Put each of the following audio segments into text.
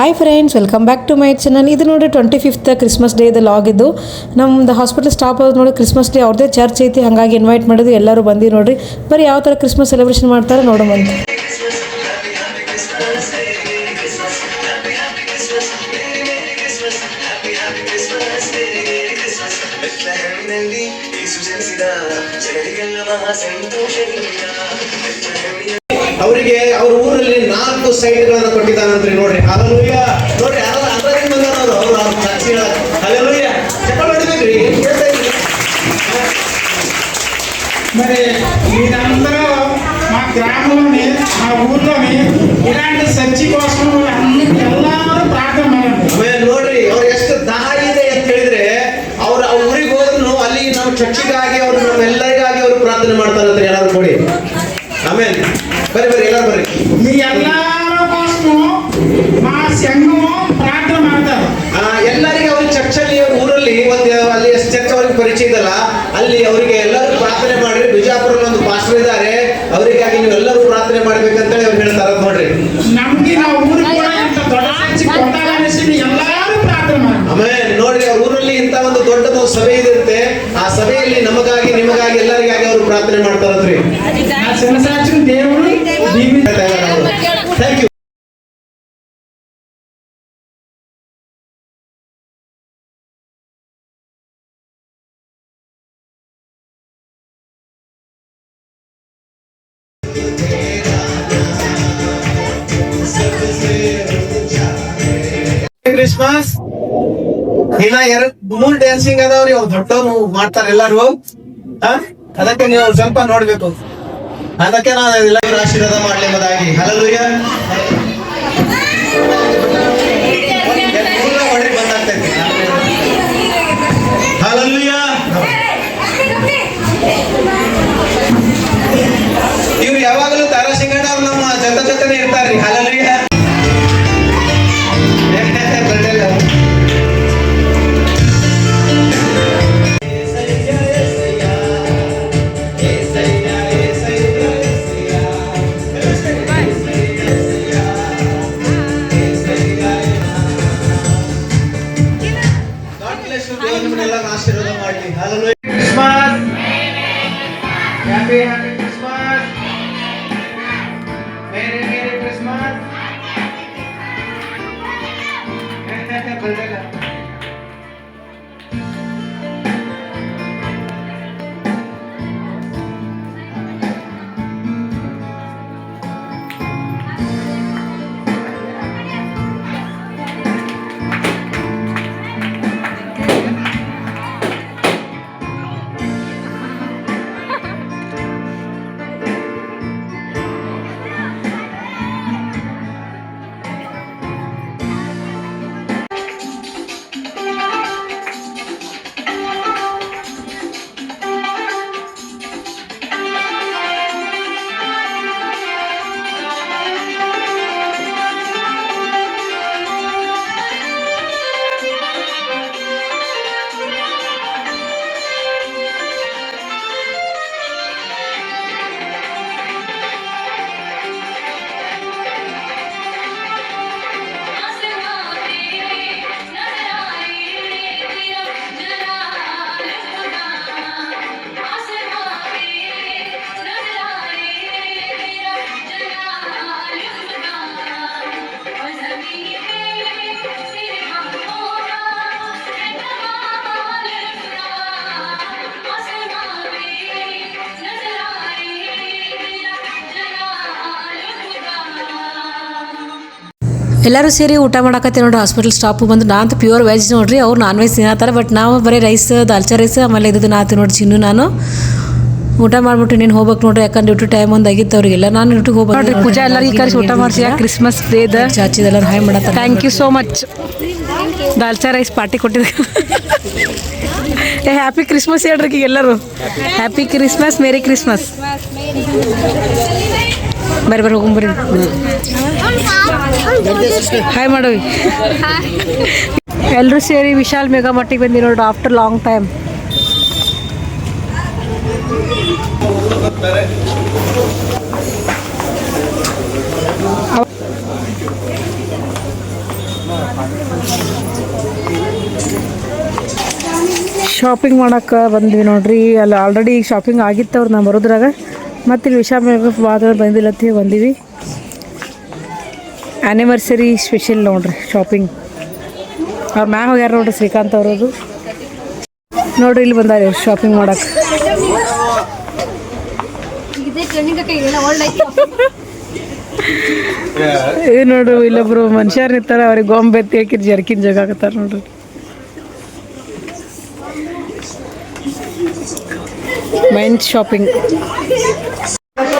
Hi friends welcome back to my channel ಇದು ನೋಡಿ twenty fifth Christmas ಡೇದ log ಇದ್ದು ನಮ್ದು ಹಾಸ್ಪಿಟಲ್ ಸ್ಟಾಪ್ ಆಗೋದು ನೋಡಿ ಕ್ರಿಸ್ಮಸ್ ಡೇ ಅವ್ರದೇ ಚರ್ಚ್ ಐತಿ, ಹಾಗಾಗಿ ಇನ್ವೈಟ್ ಮಾಡಿದ್ವಿ, ಎಲ್ಲರೂ ಬಂದಿ ನೋಡಿರಿ. ಬರೀ ಯಾವ ಥರ ಕ್ರಿಸ್ಮಸ್ ಸೆಲೆಬ್ರೇಷನ್ ಮಾಡ್ತಾರೆ ನೋಡೋಮಂತ ಬೆತ್ಲೆಹೆಮ್ಮಿನಲ್ಲಿ ಯೇಸು ಜನಿಸಿದ ಜನರಿಗೆಲ್ಲ ಮಹಾ ಸಂತೋಷದಿಂದ ಬೆತ್ಲೆಹೆಮ್ಮಿನ ಅವರಿಗೆ ಅವ್ರ ಊರಲ್ಲಿ ನಾಲ್ಕು ಸೈಟ್ಗಳನ್ನ ಕೊಟ್ಟಿದ್ದಾನಂತ್ರಿ ನೋಡ್ರಿ ಅಲಲುಯ್ಯ ನೋಡ್ರಿ ಅಲ್ಲ ಅದರಿಂದ ಬಂದವರು ಅವ್ರು ಅವ್ರ ಸಾಕ್ಷಿಗಳ ಅಲಲುಯ್ಯ ಚಪ್ಪಲ್ ಹೊಡಿಬೇಕ್ರಿ ಕೇಳ್ತಾ ಇದ್ದೀರಿ? మరి మీరందరూ మా గ్రామంలోని మా ఊర్లోని ఇలాంటి సంచి కోసం అన్ని ಎಲ್ಲರೂ ಪ್ರಾರ್ಥನೆ ಮಾಡೋದು ಆಮೇಲೆ ನೋಡ್ರಿ ಅವ್ರು ಎಷ್ಟು ದಾಹ ಇದೆ ಅಂತ ಹೇಳಿದ್ರೆ ಅವ್ರು ಆ ಊರಿಗೆ ಹೋದ್ರು ಅಲ್ಲಿ ನಮ್ಮ ಚರ್ಚಿಗಾಗಿ ಅವ್ರು ನಮ್ಮೆಲ್ಲರಿಗಾಗಿ ಅವರು ಪ್ರಾರ್ಥನೆ ಮಾಡ್ತಾರಂತ್ರಿ ಎಲ್ಲರೂ ಕೊಡಿ ಆಮೇಲೆ ಬರ್ರಿ ಬರ್ರಿ ಎಲ್ಲ ಬರ್ರಿ. ಈ ಎಲ್ಲರೂ ಮಾ ಸಂಘಮು ಪ್ರಾರ್ಥನೆ ಮಾಡ್ತಾರೆ. ಎಲ್ಲರಿಗೆ ಅವ್ರಿಗೆ ಚರ್ಚಲ್ಲಿ ಊರಲ್ಲಿ ಒಂದು ಅಲ್ಲಿ ಚರ್ಚ್ ಅವ್ರಿಗೆ ಪರಿಚಯ ಇದಲ್ಲ ಅಲ್ಲಿ ಅವರಿಗೆ ಎಲ್ಲರೂ ಪ್ರಾರ್ಥನೆ ಮಾಡಿ ಬಿಜಾಪುರ ಒಂದು ಪಾಸ್ಟರ್ ಇದ್ದಾರೆ. ಅವರಿಗಾಗಿ ನೀವು ಎಲ್ಲರೂ ಪ್ರಾರ್ಥನೆ ಮಾಡ್ಬೇಕಂತೇಳಿ ಅವ್ರು ಹೇಳ್ತಾರೆ. ನೋಡ್ರಿ. ಒಂದು ದೊಡ್ಡದು ಸಭೆ ಇದಂತೆ ಆ ಸಭೆಯಲ್ಲಿ ನಮಗಾಗಿ ನಿಮಗಾಗಿ ಎಲ್ಲರಿಗಾಗಿ ಅವರು ಪ್ರಾರ್ಥನೆ ಮಾಡ್ತಾರಂತ್ರಿ. Thank you Christmas. ಇನ್ನ ಎರಡ್, ಮೂರ್ ಡ್ಯಾನ್ಸಿಂಗ್ ಅದಾವ್ರಿ ಅವ್ರು ದೊಡ್ಡವ್ರು ಮಾಡ್ತಾರ ಎಲ್ಲಾರು? ಅದಕ್ಕೆ ನೀವು ಸ್ವಲ್ಪ ನೋಡ್ಬೇಕು. ಅದಕ್ಕೆ ನಾನು ಎಲ್ಲರೂ ಆಶೀರ್ವಾದ ಮಾಡ್ಲಿ ಎಂಬುದಾಗಿ ಹಲಲುಯ್ಯ ಇವ್ರು ಯಾವಾಗಲೂ ತಾರಾ ಸಿಂಗಣ್ಣ ಅವ್ರು ನಮ್ಮ ಜೊತೆ ಜೊತೆನೆ ಇರ್ತಾರ್ರಿ. ಹಲಲುಯ್ಯ ದೇವರು ನಿಮ್ಮನ್ನೆಲ್ಲ ಆಶೀರ್ವಾದ ಮಾಡಲಿ ಹಲೋ ಕ್ರಿಸ್ಮಸ್. ಹ್ಯಾಪಿ ಹ್ಯಾಪಿ ಎಲ್ಲರೂ ಸೇರಿ ಊಟ ಮಾಡಕತ್ತೆ ನೋಡ್ರಿ ಹಾಸ್ಪಿಟಲ್ ಸ್ಟಾಪ್ ಬಂದು. ನಾ ಅಂತ ಪ್ಯೂರ್ ವೆಜ್ ನೋಡ್ರಿ ಅವ್ರು ನಾನ್ ವೆಜ್ ತಿನ್ನತ್ತಾರ ಬಟ್ ನಾವು ಬರೀ ರೈಸ್ ದಾಲ್ಚಾ ರೈಸ್ ಆಮೇಲೆ ಇದ್ದು ನಾತಿ ನೋಡಿ ಚಿನ್ನು ನಾನು. ಊಟ ಮಾಡ್ಬಿಟ್ಟು ನೀನು ಹೋಗ್ಬೇಕು ನೋಡ್ರಿ ಯಾಕಂದ್ರೆ ಡ್ಯೂಟಿ ಟೈಮ್ ಒಂದು ಆಗಿತ್ತು ಅವ್ರಿಗೆಲ್ಲ ನಾನು ಡ್ಯೂಟಿಗೆ ಹೋಗ್ಬೇಕು ನೋಡ್ರಿ ಪೂಜಾ ಎಲ್ಲರಿಗೆ ಕರೆಸಿ ಊಟ ಮಾಡಿಸಿ ಕ್ರಿಸ್ಮಸ್ ಡೇ ಡೇದ ಚಾಚಿದೆಲ್ಲ ಹಾಯ್ ಮಾಡತ್ತ thank you so much dalcha rice party ಕೊಟ್ಟಿದ್ದ ಏ ಹ್ಯಾಪಿ ಕ್ರಿಸ್ಮಸ್ ಹೇಳ್ರಿ ಎಲ್ಲರೂ ಹ್ಯಾಪಿ ಕ್ರಿಸ್ಮಸ್ ಮೇರಿ ಕ್ರಿಸ್ಮಸ್ ಬರ್ರಿ ಬರ್ರಿ ಹೋಗ್ಬರ್ರಿ. ಹಾಯ್ ಮಾಡೋವಿ ಎಲ್ಲರೂ ಸೇರಿ ವಿಶಾಲ್ ಮೆಗಾ ಮಟ್ಟಿಗೆ ಬಂದಿ ನೋಡ್ರಿ ಆಫ್ಟರ್ ಲಾಂಗ್ ಟೈಮ್ ಶಾಪಿಂಗ್ ಮಾಡಕ್ಕೆ ಬಂದ್ವಿ ನೋಡ್ರಿ. ಅಲ್ಲಿ ಆಲ್ರೆಡಿ ಶಾಪಿಂಗ್ ಆಗಿತ್ತವ್ರು ನಾ ಬರೋದ್ರಾಗ. ಮತ್ತೆ ಇಲ್ಲಿ ವಿಶಾಲ್ ವಾತಾವರಣ ಬಂದಿಲ್ಲ ಅಂತ ಹೇಳಿ ಬಂದೀವಿ. ಆ್ಯನಿವರ್ಸರಿ ಸ್ಪೆಷಲ್ ನೋಡ್ರಿ ಶಾಪಿಂಗ್ ಅವ್ರ ಮ್ಯಾಮ್ ಹೋಗ್ಯಾರ ನೋಡ್ರಿ ಶ್ರೀಕಾಂತ್ ಅವ್ರದ್ದು. ನೋಡ್ರಿ ಇಲ್ಲಿ ಬಂದಾರ ಶಾಪಿಂಗ್ ಮಾಡಕ್ಕೆ ನೋಡ್ರಿ ಇಲ್ಲೊಬ್ರು ಮನುಷ್ಯರು ನಿಂತಾರ ಅವ್ರಿಗೆ ಗೊಂಬೆ ಎತ್ತಿ ಹಾಕಿರ್ ಜರ್ಕಿನ್ ಜಗಾಕತ್ತಾರ ನೋಡ್ರಿ. ಮೆನ್ಸ್ ಶಾಪಿಂಗ್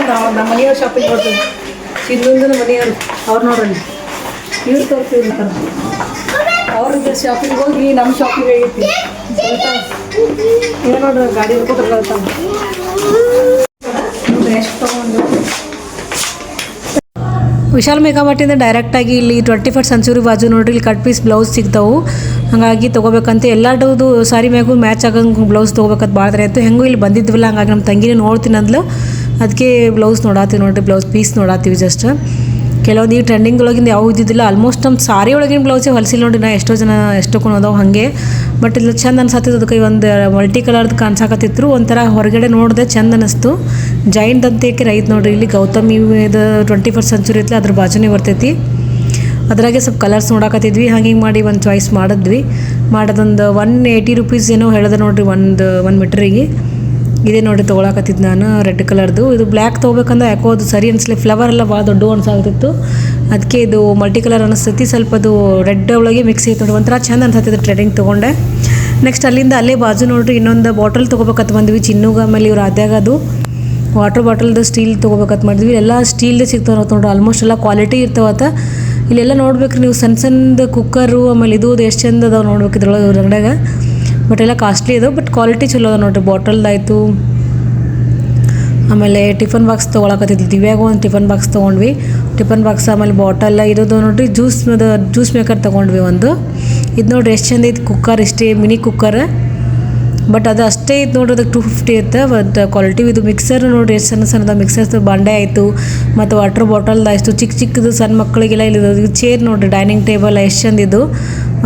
ನಮ್ಮ ಮನೆಯವ್ರ ಶಾಪಿಂಗ್ ಮಾಡ್ತೀವಿ ಇನ್ನೊಂದು ಮನೆಯವರು, ಅವ್ರು ನೋಡ್ರಿ ಇವ್ರು ತೋರ್ತೀವಿ ಅವ್ರದ್ದು ಶಾಪಿಂಗ್ ಹೋಗಿ ನಮ್ಮ ಶಾಪಿಂಗ್ ಆಗೈತಿ ಏನು ನೋಡ್ರಿ ಗಾಡಿ ಹೋಗ್ತಾರೆ ಎಷ್ಟು ತೊಗೊಂಡು ವಿಶಾಲ್ ಮೇಘಾಮಟ್ಟಿಂದ ಡೈರೆಕ್ಟಾಗಿ ಇಲ್ಲಿ ಟ್ವೆಂಟಿ ಫಸ್ಟ್ ಸೆಂಚುರಿ ಬಾಜು ನೋಡ್ರಿ, ಇಲ್ಲಿ ಕಟ್ ಪೀಸ್ ಬ್ಲೌಸ್ ಸಿಗ್ತಾವು ಹಾಗಾಗಿ ತೊಗೋಬೇಕಂತ ಎಲ್ಲರದು ಸಾರಿ ಮ್ಯಾಗೂ ಮ್ಯಾಚ್ ಆಗಂಗೆ ಬ್ಲೌಸ್ ತೊಗೋಬೇಕಂತ ಭಾಳ ಇತ್ತು. ಹೆಂಗೂ ಇಲ್ಲಿ ಬಂದಿದ್ವಲ್ಲ, ಹಂಗಾಗಿ ನಮ್ಮ ತಂಗಿನೇ ನೋಡ್ತೀನಿ ಅಂದ್ಲು ಅದಕ್ಕೆ ಬ್ಲೌಸ್ ನೋಡಾತೀವಿ ನೋಡ್ರಿ ಬ್ಲೌಸ್ ಪೀಸ್ ನೋಡಾತೀವಿ ಜಸ್ಟ್ ಕೆಲವೊಂದು ಈ ಟ್ರೆಂಡಿಂಗ್ ಒಳಗಿಂದ ಯಾವ ಇದ್ದಿದ್ದಿಲ್ಲ ಆಲ್ಮೋಸ್ಟ್ ನಮ್ಮ ಸಾರಿ ಒಳಗಿನ ಬ್ಲೌಸೇ ಹೊಲಿಸಿಲ್ಲ ನೋಡಿ ನಾ ಎಷ್ಟೋ ಜನ ಎಷ್ಟೋ ಅದಾವೆ ಹಾಗೆ. ಬಟ್ ಇಲ್ಲಿ ಚಂದ ಅನ್ಸತ್ತಿದ್ದು ಅದಕ್ಕೆ ಒಂದು ಮಲ್ಟಿ ಕಲರ್ದು ಕಾಣಿಸಾಕತ್ತಿದ್ರು ಒಂಥರ ಹೊರಗಡೆ ನೋಡಿದೆ ಚಂದ ಅನಿಸ್ತು. ಅಂತ ರೈತ ನೋಡ್ರಿ, ಇಲ್ಲಿ ಗೌತಮಿ ಇದು ಟ್ವೆಂಟಿ ಫಸ್ಟ್ ಸೆಂಚುರಿ ಐತ್ಲ ಅದ್ರ ಬಾಜುನೇ ಬರ್ತೈತಿ. ಅದ್ರಾಗೆ ಸ್ವಲ್ಪ ಕಲರ್ಸ್ ನೋಡಾಕತ್ತಿದ್ವಿ, ಹಾಗೆ ಮಾಡಿ ಒಂದು ಚಾಯ್ಸ್ ಮಾಡಿದ್ವಿ. ಮಾಡೋದೊಂದು ಒನ್ ಏಯ್ಟಿ ರುಪೀಸ್ ಏನೋ ಹೇಳಿದೆ ನೋಡ್ರಿ ಒಂದು ಒನ್ ಮೀಟ್ರಿಗೆ ಇದೇ ನೋಡಿ ತೊಗೊಳಕತ್ತಿದ್ದು ನಾನು, ರೆಡ್ ಕಲರ್ದು. ಇದು ಬ್ಲ್ಯಾಕ್ ತೊಗೋಬೇಕಂದ್ರೆ ಯಾಕೋ ಅದು ಸರಿ ಅನಿಸ್ಲಿ. ಫ್ಲವರ್ ಎಲ್ಲ ಭಾಳ ದೊಡ್ಡ ಅನ್ಸಾಗ್ತಿತ್ತು ಅದಕ್ಕೆ ಇದು ಮಲ್ಟಿ ಕಲರ್ ಅನಿಸ್ತೈತಿ. ಸ್ವಲ್ಪ ಅದು ರೆಡ್ ಒಳಗೆ ಮಿಕ್ಸ್ ಐತೆ ನೋಡಿ. ಒಂಥರ ಚಂದ ಅನ್ಸತ್ತಿದ್ದು ಟ್ರೆಡಿಂಗ್ ತೊಗೊಂಡೆ. ನೆಕ್ಸ್ಟ್ ಅಲ್ಲಿಂದ ಅಲ್ಲೇ ಬಾಜು ನೋಡ್ರಿ, ಇನ್ನೊಂದು ಬಾಟಲ್ ತೊಗೋಬೇಕಂತ ಬಂದ್ವಿ. ಚಿನ್ನುಗ ಆಮೇಲೆ ಇವ್ರು ಆದ್ಯಾಗ ಅದು ವಾಟರ್ ಬಾಟಲ್ದು ಸ್ಟೀಲ್ ತೊಗೋಬೇಕಂತ ಮಾಡಿದ್ವಿ. ಎಲ್ಲ ಸ್ಟೀಲ್ದೇ ಸಿಗ್ತಾವೆ ನೋಡ್ರಿ. ಆಲ್ಮೋಸ್ಟ್ ಎಲ್ಲ ಕ್ವಾಲಿಟಿ ಇರ್ತಾವತ್ತ ಇಲ್ಲೆಲ್ಲ ನೋಡ್ಬೇಕ್ರಿ ನೀವು ಸಣ್ಣ ಸಣ್ಣದು ಕುಕ್ಕರು ಆಮೇಲೆ ಇದು ಎಷ್ಟು ಚಂದ ಅದಾವೆ ನೋಡ್ಬೇಕು ಇದ್ರೊಳಗೆ ಇವ್ರ ಅಂಗಡ್ಯಾಗ. ಬಟ್ ಎಲ್ಲ ಕಾಸ್ಟ್ಲಿ ಇದು ಬಟ್ ಕ್ವಾಲಿಟಿ ಚಲೋ ಅದ ನೋಡ್ರಿ. ಬಾಟಲ್ದಾಯ್ತು ಆಮೇಲೆ ಟಿಫನ್ ಬಾಕ್ಸ್ ತೊಗೊಳಕತ್ತಿದ್ವಿ. ದಿವ್ಯಾಗ ಒಂದು ಟಿಫನ್ ಬಾಕ್ಸ್ ತೊಗೊಂಡ್ವಿ. ಟಿಫನ್ ಬಾಕ್ಸ್ ಆಮೇಲೆ ಬಾಟಲ್ ಇರೋದು ನೋಡ್ರಿ ಜ್ಯೂಸ್ ಜ್ಯೂಸ್ ಮೇಕರ್ ತೊಗೊಂಡ್ವಿ ಒಂದು. ಇದು ನೋಡ್ರಿ ಎಷ್ಟು ಚಂದ ಐತಿ ಕುಕ್ಕರ್ ಇಷ್ಟೇ ಮಿನಿ ಕುಕ್ಕರ್ ಬಟ್ ಅದು ಅಷ್ಟೇ ಇತ್ತು ನೋಡ್ರಿ, ಅದಕ್ಕೆ ಟೂ ಫಿಫ್ಟಿ ಇತ್ತು ಬಟ್ ಕ್ವಾಲಿಟಿ ಇದು ಮಿಕ್ಸರ್ ನೋಡ್ರಿ, ಎಷ್ಟು ಸಣ್ಣ ಸಣ್ಣದ ಮಿಕ್ಸರ್ಸ್ ಬಂಡೆ ಆಯಿತು. ಮತ್ತು ವಾಟರ್ ಬಾಟಲ್ದಾಯ್ತು ಚಿಕ್ಕ ಚಿಕ್ಕದು ಸಣ್ಣ ಮಕ್ಕಳಿಗೆಲ್ಲ ಇಲ್ಲಿ ಚೇರ್ ನೋಡ್ರಿ ಡೈನಿಂಗ್ ಟೇಬಲ್ ಎಷ್ಟು ಚಂದ ಇದು.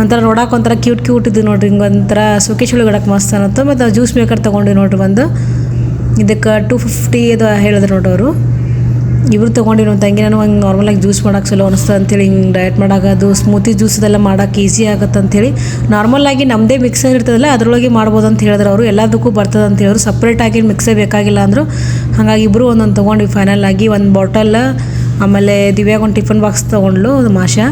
ಒಂಥರ ನೋಡಕ್ಕೆ ಒಂಥರ ಕ್ಯೂಟ್ ಕ್ಯೂಟ್ ಇದು ನೋಡ್ರಿ. ಹಿಂಗೆ ಒಂಥರ ಸುಕೇಶ್ ಒಳಗಡಕ್ಕೆ ಮಸ್ತ್ ಅನ್ನತ್ತು. ಮತ್ತು ಜ್ಯೂಸ್ ಮೇಕರ್ ತೊಗೊಂಡ್ವಿ ನೋಡ್ರಿ ಒಂದು. ಇದಕ್ಕೆ ಟೂ ಫಿಫ್ಟಿ ಅದು ಹೇಳಿದ್ರು ನೋಡ್ರಿ ಅವರು. ಇವರು ತೊಗೊಂಡು ನಮ್ಮ ತಂಗಿ ನಾನು ಹಂಗೆ ನಾರ್ಮಲಾಗಿ ಜ್ಯೂಸ್ ಮಾಡೋಕೆ ಚಲೋ ಅನಿಸ್ತದೆ ಅಂತೇಳಿ ಹಿಂಗೆ ಡಯಟ್ ಮಾಡೋದು ಸ್ಮೂತಿ ಜ್ಯೂಸ್ ಅದೆಲ್ಲ ಮಾಡೋಕೆ ಈಸಿ ಆಗುತ್ತೆ ಅಂಥೇಳಿ ನಾರ್ಮಲಾಗಿ ನಮ್ಮದೇ ಮಿಕ್ಸರ್ ಇರ್ತದಲ್ಲ ಅದರೊಳಗೆ ಮಾಡ್ಬೋದು ಅಂತ ಹೇಳಿದ್ರು ಅವರು. ಎಲ್ಲದಕ್ಕೂ ಬರ್ತದೆ ಅಂತ ಹೇಳಿದ್ರು. ಸಪ್ರೇಟಾಗಿ ಮಿಕ್ಸರ್ ಬೇಕಾಗಿಲ್ಲ ಅಂದರು. ಹಾಗಾಗಿ ಇಬ್ಬರು ಒಂದೊಂದು ತೊಗೊಂಡ್ವಿ ಫೈನಲ್ ಆಗಿ. ಒಂದು ಬಾಟಲ್ ಆಮೇಲೆ ದಿವ್ಯಾಗ ಒಂದು ಟಿಫನ್ ಬಾಕ್ಸ್ ತೊಗೊಂಡ್ಲು ಮಾಷಾ.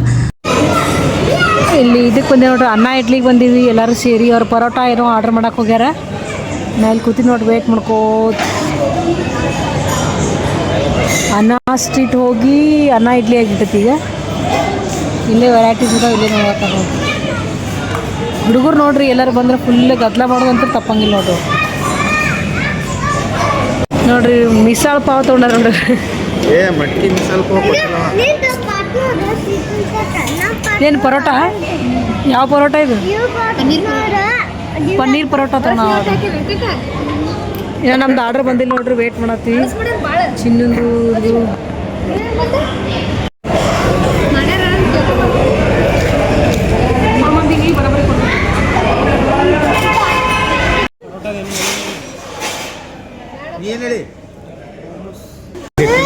ಇದಕ್ಕೆ ಬಂದೆ ನೋಡ್ರಿ ಅನ್ನ ಇಡ್ಲಿಗೆ ಬಂದೀವಿ ಎಲ್ಲರೂ ಸೇರಿ ಅವ್ರು ಪರೋಟ ಏನೋ ಆರ್ಡರ್ ಮಾಡೋಕೆ ಹೋಗ್ಯಾರ. ಮೇಲೆ ಕೂತಿ ನೋಡಿ ವೇಟ್ ಮಾಡ್ಕೋತ. ಅನ್ನ ಸ್ಟ್ರೀಟ್ ಹೋಗಿ ಅನ್ನ ಇಡ್ಲಿ ಆಗಿಬಿಟ್ಟತಿ ಈಗ. ಇಲ್ಲೇ ವೆರೈಟೀಸ್ ಇದಾವೆ ಇಲ್ಲೇ ನೋಡಕ್ಕೆ ಹುಡುಗರು ನೋಡ್ರಿ ಎಲ್ಲರೂ ಬಂದ್ರೆ ಫುಲ್ ಗದ್ದಲ ಮಾಡೋದಂತ ತಪ್ಪಂಗಿಲ್ಲ ನೋಡ್ರಿ. ನೋಡ್ರಿ ಮಿಸಾಲ್ ಪಾವ್ ತೊಗೊಂಡಾರ ನೋಡ್ರಿ. ಏನು ಪರೋಟ? ಯಾವ ಪರೋಟ ಇದು? ಪನ್ನೀರ್ ಪರೋಟ. ತಗೊಂಡ ಏನೋ ನಮ್ದು ಆರ್ಡರ್ ಬಂದಿಲ್ಲ ನೋಡ್ರಿ ವೇಟ್ ಮಾಡತ್ತಿ ಚಿನ್ನದು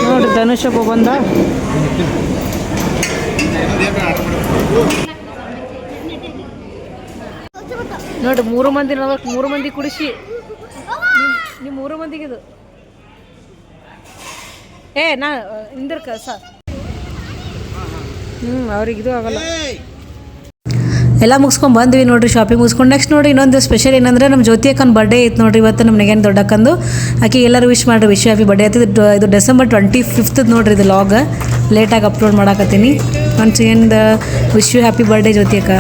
ನೋಡ್ರಿ ಧನುಷ್ ಒಬ್ಬ ಬಂದ ನೋಡ್ರಿ ಮೂರು ಮಂದಿ ನೋಡಕ್ ಮೂರು ಮಂದಿ ಕುಡಿಸಿ. ನಿಮ್ಮ ಮೂರು ಮಂದಿಗೆ ಇದು. ಏ, ನಾ ಇಂದಿರ್ಕ ಸರ್ ಹ್ಞೂ ಅವ್ರಿಗಿದು ಆಗಲ್ಲ. ಎಲ್ಲ ಮುಗಿಸ್ಕೊಂಡು ಬಂದ್ವಿ ನೋಡಿರಿ ಶಾಪಿಂಗ್ ಮುಗಿಸ್ಕೊಂಡು. ನೆಕ್ಸ್ಟ್ ನೋಡಿ ಇನ್ನೊಂದು ಸ್ಪೆಷಲ್ ಏನಂದ್ರೆ ನಮ್ಮ ಜ್ಯೋತಿ ಅಕ್ಕನ ಬರ್ಡೇ ಇತ್ತು ನೋಡಿರಿ ಇವತ್ತು ನಮ್ಮ ನೆಗೆನ್ ದೊಡ್ಡಕ್ಕಂದು ಆಕೆ ಎಲ್ಲರೂ ವಿಶ್ ಮಾಡಿರಿ ವಿಶ್ ಹ್ಯಾಪಿ ಬರ್ಡೇ ಆಯ್ತು ಇದು ಡಿಸೆಂಬರ್ ಟ್ವೆಂಟಿ ಫಿಫ್ತ್ ನೋಡ್ರಿ ಇದು ಲಾಗ್ ಲೇಟಾಗಿ ಅಪ್ಲೋಡ್ ಮಾಡಾಕತ್ತೀನಿ. ಒನ್ಸ್ ಏನ್ wish you happy birthday Jyoti ಅಕ್ಕ.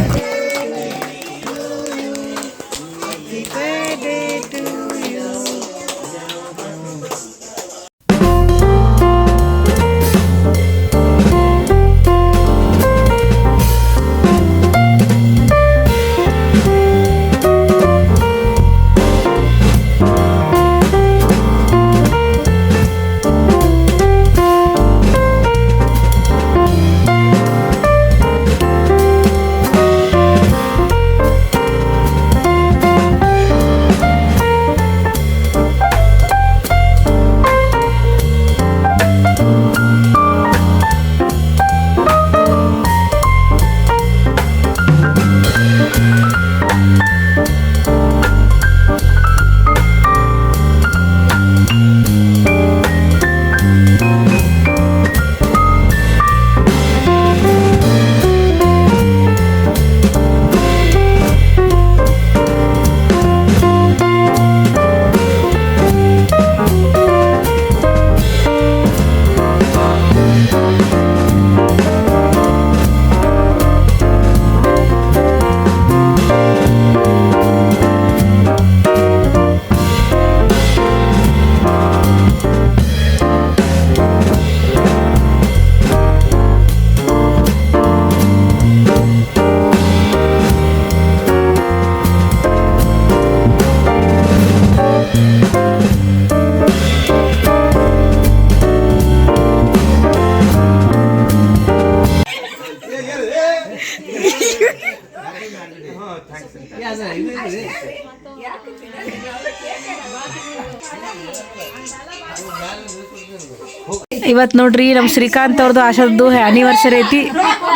ಇವತ್ತು ನೋಡ್ರಿ ನಮ್ಮ ಶ್ರೀಕಾಂತ್ ಅವ್ರದ್ದು ಆಶಾದ್ದು ಆನಿವರ್ಸರಿ ಐತಿ.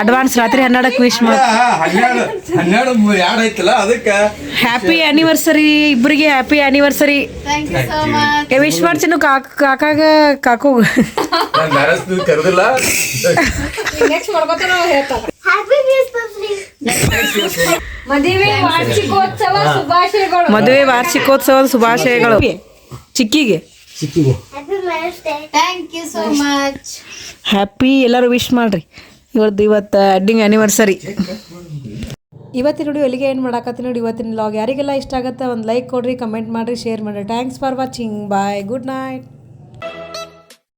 ಅಡ್ವಾನ್ಸ್ ರಾತ್ರಿ ಹನ್ನೆರಡಕ್ಕೆ ವಿಶ್ ಮಾಡಿ ಹ್ಯಾಪಿ ಆನಿವರ್ಸರಿ ಇಬ್ಬರಿಗೆ ಹ್ಯಾಪಿ ಆನಿವರ್ಸರಿ ವಿಶ್ ಮಾಡ್ತೀನಿ ಕಾಕ ಕಾಕಾಗ ಕಾಕು. ಮದುವೆ ವಾರ್ಷಿಕೋತ್ಸವದ ಶುಭಾಶಯಗಳು. ಚಿಕ್ಕಿಗೆ. Thank you so much happy ಎಲ್ಲರೂ ವಿಶ್ ಮಾಡ್ರಿ. ಇವತ್ತು ಇವತ್ತು ಅಡ್ಡಿಂಗ್ ಆ್ಯನಿವರ್ಸರಿ ಇವತ್ತಿನ ನೋಡಿ ಎಲ್ಲಿಗೆ ಏನು ಮಾಡಾಕತ್ತೀನಿ ನೋಡಿ ಇವತ್ತಿನ ಲಾಗ್ ಯಾರಿಗೆಲ್ಲ ಇಷ್ಟ ಆಗುತ್ತೆ ಒಂದು ಲೈಕ್ ಕೊಡ್ರಿ ಕಮೆಂಟ್ ಮಾಡಿರಿ ಶೇರ್ ಮಾಡಿರಿ. Thanks for watching bye good night